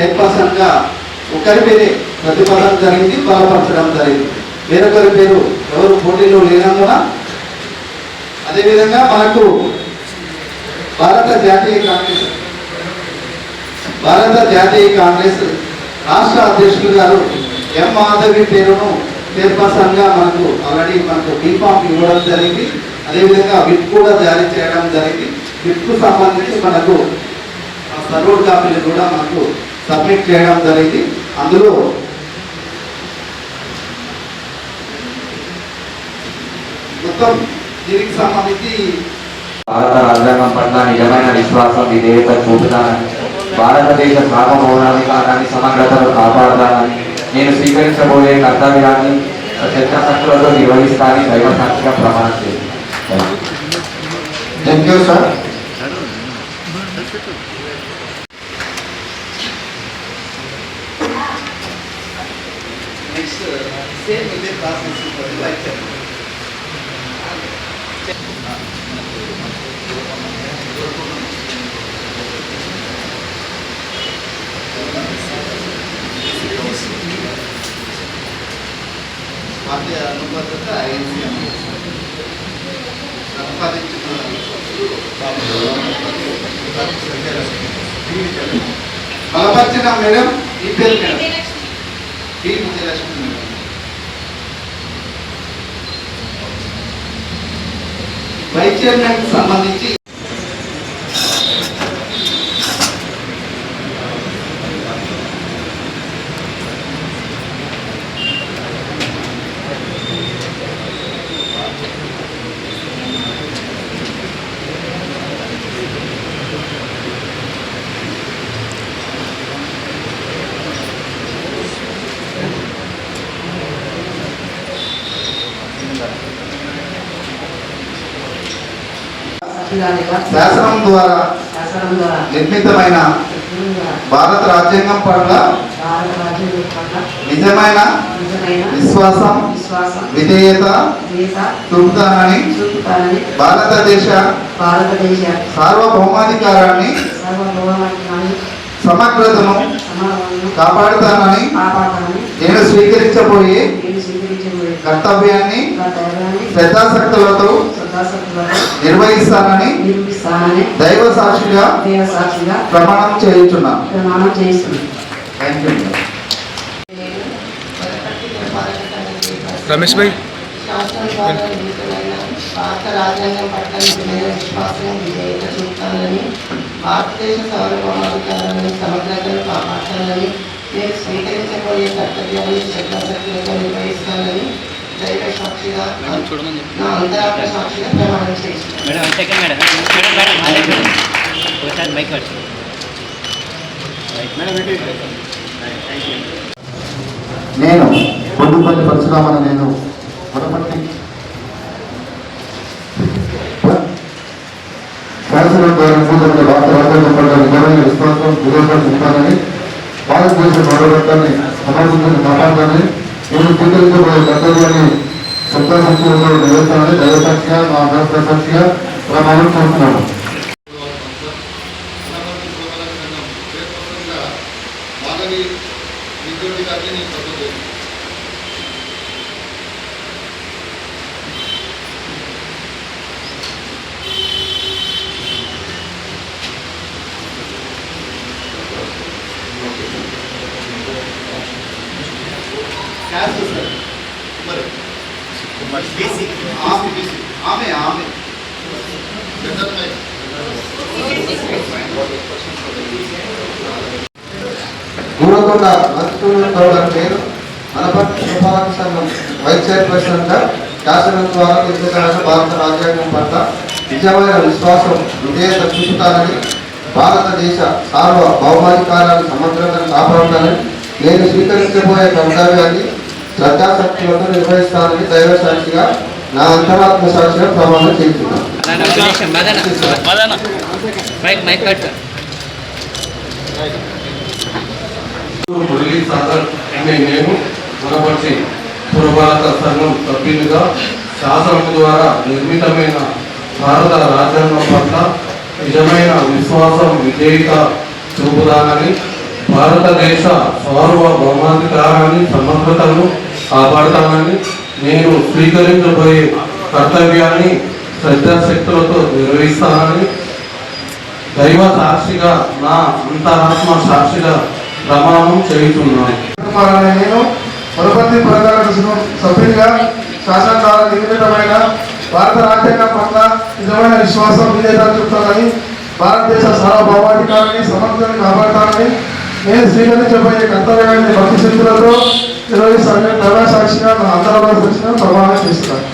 చైర్పర్సన్గా ఒకరి పేరే ప్రతిపాదన జరిగింది బలపరచడం జరిగింది. వేరొకరి పేరు ఎవరు పోటీలో లేనందున అదేవిధంగా మనకు భారత జాతీయ కాంగ్రెస్ భారత జాతీయ కాంగ్రెస్ రాష్ట్ర అధ్యక్షులు గారు ఎం మాధవి పేరును చైర్పర్సన్గా మనకు ఆల్రెడీ మనకు బీఫామ్ ఇవ్వడం జరిగింది. అదేవిధంగా విప్ కూడా జారీ చేయడం జరిగింది. విప్కు సంబంధించి మనకు సర్వోడ్ కాపీలు కూడా మనకు సబ్మిట్ చేయడం జరిగింది. అందులో మొత్తం దీనికి సంబంధించి భారత రాజ్యాంగం పట్ల నిజమైన విశ్వాసం విధేయత చూపుతానని భారతదేశ సార్వభౌమాధికారాన్ని సమగ్రతను కాపాడతానని నేను స్వీకరించబోయే కర్తవ్యాన్ని శక్తులతో నిర్వహిస్తానని దైవ సాక్షిగా ప్రమాణం చేస్తాను థ్యాంక్ యూ సార్ సేమ్ ఇదే ప్రాసెస్ లైక్ పార్టీ అనుబద్ధత ఐఎన్సీ సంపాదించిన బలపరిచిన మేడం ఈ పేరు మేడం. డి విజయలక్ష్మి వైద్యం సంబంధించి శాసనం ద్వారా నిర్మితమైన భారత రాజ్యాంగం పట్ల నిజమైన విశ్వాసం విధేయత చూపుతానని భారతదేశ భారతదేశ సార్వభౌమాధికారాన్ని సమగ్రతను కాపాడుతానని నేను స్వీకరించబోయే నేను స్వీకరించబోయే కర్తవ్యాన్ని శ్రద్ధాశక్తులతో నిర్వహిస్తానని దైవ సాక్షిగా దేవ సాక్షిగా ప్రమాణం చేయించున్నాను ప్రమాణం థ్యాంక్ యూ రమేష్ భాయ్. భారత రాజ్యాంగం పట్ల విశ్వాసం విధేయత చూపుతానని భారతదేశ సార్వభౌమాధికారాన్ని సమగ్రతను కాపాడతానని నేను స్వీకరించబోయే కర్తవ్యాన్ని శ్రద్ధాశక్తులతో నిర్వహిస్తానని madam second madam madam madam ఒకసారి మైక్ వచ్చు నేను పొద్దుపల్లి పరశురామని నేను వనపర్తి శాసనం ద్వారా మూడవ విశ్వాసం భారతదేశ గౌరవత్వాన్ని సమర్థించిన కాపాడాలని నేను స్వీకరించబోయే కర్తవ్యాన్ని శబ్దశక్తులతో నిర్వహిస్తానని దైవసాక్షిగా మా అభ్యాస సాక్షిగా ప్రమాణం చేస్తున్నాను. చేశారు మరి బీసీ ఆమె బీసీ ఆమె దూరకొండ లక్ష్మణ గౌడ పేరు అనపర్తి శుభాలకు సంఘం వైస్ చైర్పర్సన్గా శాసనం ద్వారా నిర్మితమైన భారత రాజ్యాంగం పట్ల నిజమైన విశ్వాసం విధేయత చూపుతానని భారతదేశ సార్వ సార్వభౌమాధికారాన్ని సమగ్రతను కాపాడాలని నేను స్వీకరించబోయే కర్తవ్యాన్ని శ్రద్ధాశక్తులతో నిర్వహిస్తానని దైవ సాక్షిగా నా అంతరాత్మ సాక్షిగా ప్రమాణం చేస్తున్నాను మురళీ సాగర్ అనే నేను సంఘం శాసనం ద్వారా నిర్మితమైన భారత రాజ్యాంగం పట్ల నిజమైన విశ్వాసం విధేయత చూపుదానని భారతదేశ సార్వభౌమాధికారాన్ని సమగ్రతను కాపాడతానని నేను స్వీకరించబోయే కర్తవ్యాన్ని శ్రద్ధాశక్తులతో నిర్వహిస్తానని దైవ సాక్షిగా నా అంతరాత్మ సాక్షిగా ప్రమాణం చేయుతున్నాను నేను వనపర్తి పురపాలక సభ్యుడిగా శాసన ద్వారా భారత రాజ్యాంగం పట్ల నిజమైన విశ్వాసం విధేయత చెప్తానని భారతదేశ సార్వభౌమాధికారాన్ని సమర్థాన్ని కాపాడతానని నేను స్వీకరించబోయే కర్తవ్యాన్ని భక్తి శక్తులతో ఈరోజు నిర్వహిస్తానని ప్రజా సాక్షిగా నా అంతరాత్మ సాక్షిగా ప్రమాణం చేస్తున్నాను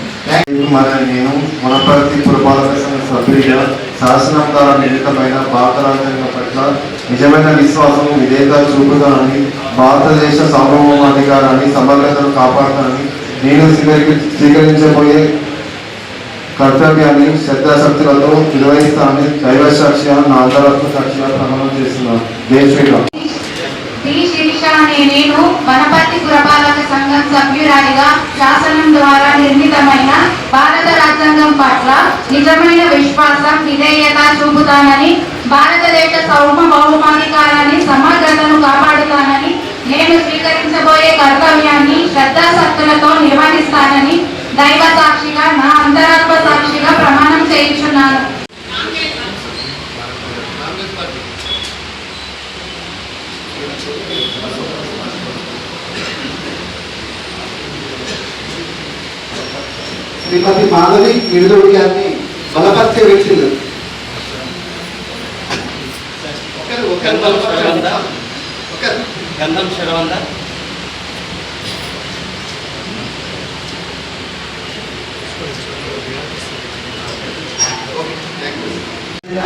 కుమారాన్ని నేను మునపర్తి పురపాలక సంఘ సభ్యుడిగా శాసనం ద్వారా నిర్మితమైన భారత రాజ్యాంగం పట్ల నిజమైన విశ్వాసం విధేయత చూపుతానని భారతదేశ సార్వభౌమాధికారాన్ని సమగ్రతను కాపాడుతానని నేను స్వీకరి స్వీకరించబోయే కర్తవ్యాన్ని శ్రద్ధాశక్తులతో నిర్వహిస్తానని దైవ సాక్షిగా నా అంతరాత్మ సాక్షిగా ప్రమాణం చేస్తున్నాను జై శ్రీరామ్ నేను వనపర్తి పురపాలక సంఘం సభ్యురాలిగా శాసనం ద్వారా నిర్మితమైన భారత రాజ్యాంగం పట్ల నిజమైన విశ్వాసం విధేయత చూపుతానని భారతదేశ సౌమ సార్వభౌమాధికారాన్ని సమగ్రతను కాపాడుతానని నేను స్వీకరించబోయే కర్తవ్యాన్ని శ్రద్ధాశక్తులతో నిర్వహిస్తానని దైవ సాక్షిగా నా అంతరాత్మ సాక్షిగా ప్రమాణం చేయించున్నాను. శ్రీమతి మాధవి విడుదల గారిని బలపరిచే వ్యక్తులు. గంధం శరవంద గంధం శరవంద?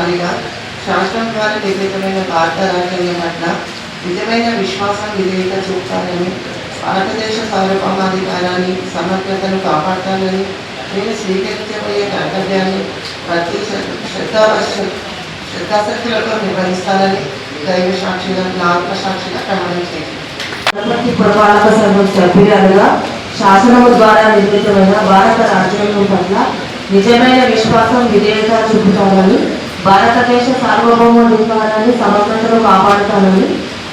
రాలిగా శాస్త్రం ద్వారా నిర్మితమైన భారత రాజ్యాంగం పట్ల నిజమైన విశ్వాసం విధేయత చూపాలని భారతదేశ సార్వభౌమాధికారాన్ని సమగ్రతను కాపాడాలని నేను స్వీకరించబోయే కర్తవ్యాన్ని ప్రతి శ్రద్ధా శ్రద్ధాశక్తులతో నిర్వహిస్తానని దైవ సాక్షిగా నా ఆత్మసాక్షిగా ప్రమాణం చేసింది పురపాలక సంఘం సభ్యురాలుగా శాసనము ద్వారా నిర్మితమైన భారత రాజ్యాంగం పట్ల నిజమైన విశ్వాసం విధేయత చూపుతామని భారతదేశ సార్వభౌమాధికారాన్ని సమగ్రతను కాపాడుతానని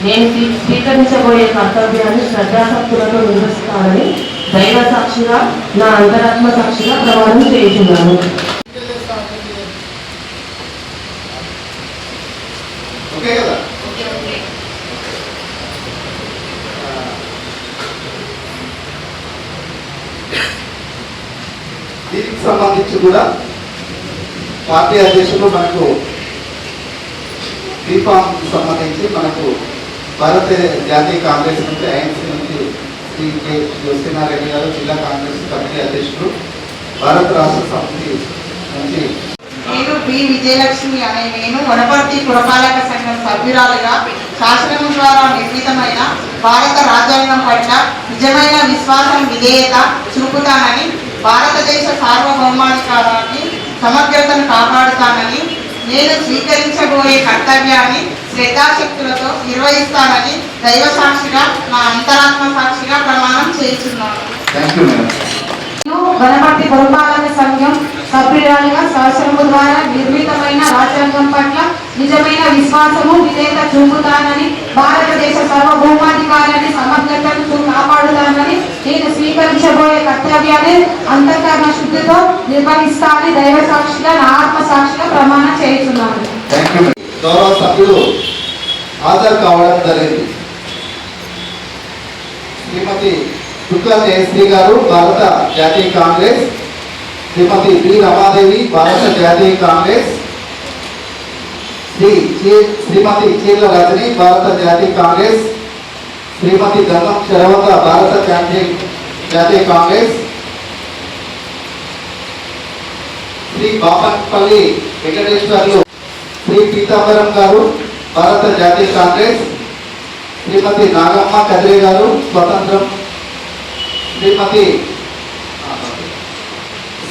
నేను స్వీ- స్వీకరించబోయే కర్తవ్యాన్ని శ్రద్ధాశక్తులతో నిర్వహిస్తానని దైవ సాక్షిగా నా అంతరాత్మ సాక్షిగా ప్రమాణం ఓకే కదా? దీనికి సంబంధించి కూడా పార్టీ అధ్యక్షులు మనకు బీఫామ్ సంబంధించి మనకు భారత జాతీయ కాంగ్రెస్ నుంచి ఐఎన్సీ నుంచి శ్రీ కె జ్యోతినారెడ్డి గారు జిల్లా కాంగ్రెస్ కమిటీ అధ్యక్షులు భారత రాష్ట్ర సమితి నుంచి. నేను బి విజయలక్ష్మి అనే నేను వనపర్తి పురపాలక సంఘం సభ్యురాలుగా శాసనం ద్వారా నిర్మితమైన భారత రాజ్యాంగం పట్ల నిజమైన విశ్వాసం విధేయత చూపుతానని భారతదేశ సార్వభౌమాధికారాన్ని సమగ్రతను కాపాడుతానని నేను స్వీకరించబోయే కర్తవ్యాన్ని శ్రద్ధాశక్తులతో నిర్వహిస్తానని దైవ సాక్షిగా నా అంతరాత్మ సాక్షిగా ప్రమాణం చేస్తున్నాను. వనపర్తి పురపాలక సంఘం సభ్యురాలిగా శాసనము ద్వారా నిర్మితమైన రాజ్యాంగం పట్ల నిజమైన విశ్వాసము విధేయత చూపుతానని భారతదేశ సార్వభౌమాధికారాన్ని సమగ్రతను చూ- కాపాడుతానని నేను చేయబోయే కర్తవ్యాన్ని అంతఃకరణ శుద్ధితో నిర్వహిస్తానని దైవ సాక్షిగా నా ఆత్మ సాక్షిగా ప్రమాణం చేస్తున్నాను గౌరవ సభ్యులు హాజరు కావడం జరిగింది. శ్రీమతి దుర్గా జయశ్రీ గారు భారత జాతీయ కాంగ్రెస్. శ్రీమతి బి రమాదేవి భారత జాతీయ కాంగ్రెస్. శ్రీ శ్రీమతి చీర్ల రజని భారత జాతీయ కాంగ్రెస్. శ్రీమతి గంగం శరవత భారత జాతీయ జాతీయ కాంగ్రెస్ శ్రీ బాపట్పల్లి వెంకటేశ్వర్లు శ్రీ పీతాంబరం గారు భారత జాతీయ కాంగ్రెస్ శ్రీమతి నాగమ్మ కదిరే గారు స్వతంత్రం. శ్రీమతి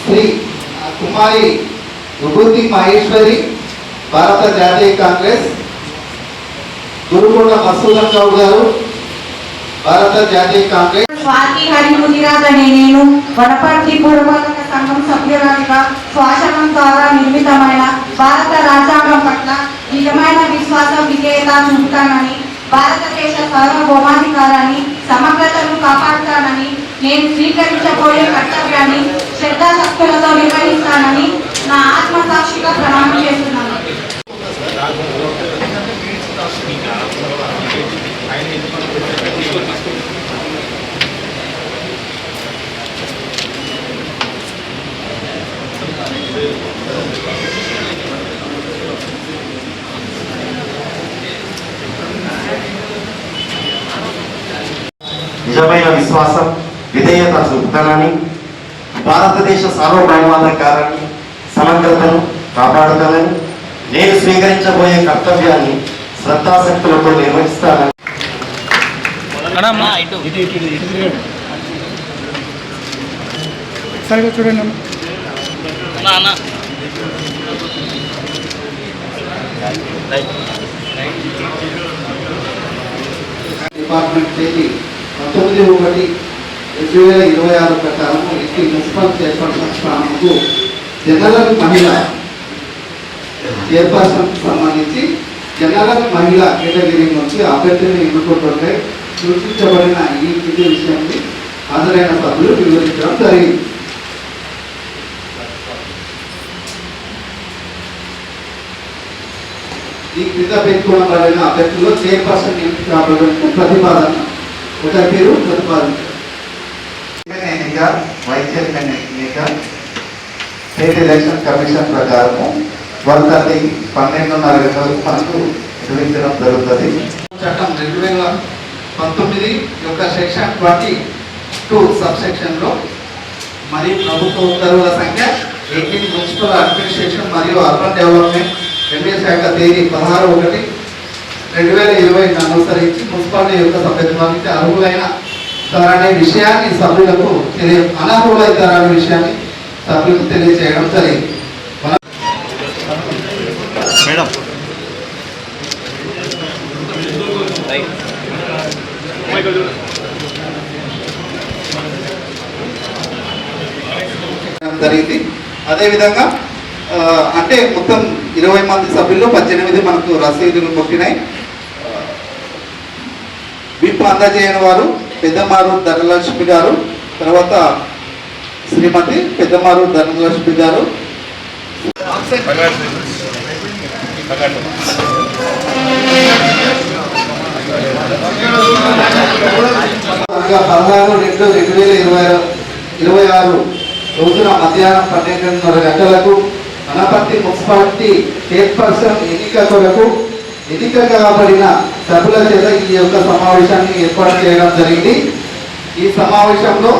శ్రీ కుమారి విభూతి మహేశ్వరి భారత జాతీయ కాంగ్రెస్. గురుకొండ మసూదన్ గౌడ్ గారు భారత జాతీయ కాంగ్రెస్ స్వాతి హరి ముదిరాజ్ అనే నేను వనపర్తి పురపాలక సంఘం సభ్యురాలిగా శ్వాసనం ద్వారా నిర్మితమైన భారత రాజ్యాంగం పట్ల నిజమైన విశ్వాసం విజేత చూపుతానని భారతదేశ సార్వభౌమాధికారాన్ని సమగ్రతను కాపాడుతానని నేను స్వీకరించబోయే కర్తవ్యాన్ని శ్రద్ధాశక్తులతో నిర్వహిస్తానని నా ఆత్మసాక్షిగా ప్రమాణం చేస్తున్నాను. నిజమైన విశ్వాసం విధేయత చూపుతానని భారతదేశ సార్వభౌమాధికారాన్ని సమగ్రతను కాపాడుతానని నేను స్వీకరించబోయే కర్తవ్యాన్ని శ్రద్ధాశక్తులతో నిర్వహిస్తానని. సరిగా చూడండి. డిపార్ట్మెంట్ తేదీ పంతొమ్మిది ఒకటి రెండు వేల ఇరవై ఆరు ప్రకారం ఇంటి మున్సిపల్ చైర్పర్సన్ స్థానంకు జనరల్ మహిళ చైర్పర్సన్ సంబంధించి జనరల్ మహిళ కేటగిరీ నుంచి అభ్యర్థిని ఎన్నుకుంటుంటే సూచించబడిన ఈ కింది విషయాన్ని హాజరైన సభ్యులు వివరించడం జరిగింది. ఈ క్రింద పేర్కొనబడిన అభ్యర్థులు చైర్పర్సన్ ఎంపిక ప్రతిపాదన ఒక పేరు ప్రతిపాదన ఎన్నిక వైస్ చైర్మన్ ఎన్నిక స్టేట్ ఎలక్షన్ కమిషన్ ప్రకారము వన్ థర్టీ పన్నెండున్నర గంటలకు మనకు నిర్వహించడం జరుగుతుంది. చట్టం రెండు వేల పంతొమ్మిది యొక్క సెక్షన్ ట్వంటీ టూ సబ్ సెక్షన్లో మరియు ప్రభుత్వ ఉత్తర్వుల సంఖ్య ఎయిటీన్ మున్సిపల్ అడ్మినిస్ట్రేషన్ మరియు అర్బన్ డెవలప్మెంట్ ఎంఏ శాఖ తేదీ పదహారు ఒకటి రెండు వేల ఇరవై అనుసరించి మున్సిపాలిటీ యొక్క సభ్యత్వానికి అర్హులైన అనే విషయాన్ని సభ్యులకు తెలియ అనర్హులైతారనే విషయాన్ని సభ్యులకు తెలియజేయడం జరిగింది. మేడం. జరిగింది. అదేవిధంగా అంటే మొత్తం ఇరవై మంది సభ్యుల్లో పద్దెనిమిది మనకు రసీదులు కొట్టినాయి అందజేయని వారు పెద్దమారు ధనలక్ష్మి గారు తర్వాత శ్రీమతి పెద్దమారు ధనలక్ష్మి గారు. పదహారు రెండు రెండు వేల ఇరవై ఇరవై ఆరు రోజున మధ్యాహ్నం పన్నెండున్నర గంటలకు అనపర్తి మున్సిపాలిటీ చైర్పర్సన్ ఎన్నిక కొరకు ఎన్నిక కాబడిన సభ్యుల చేత ఈ యొక్క సమావేశాన్ని ఏర్పాటు చేయడం జరిగింది. ఈ సమావేశంలో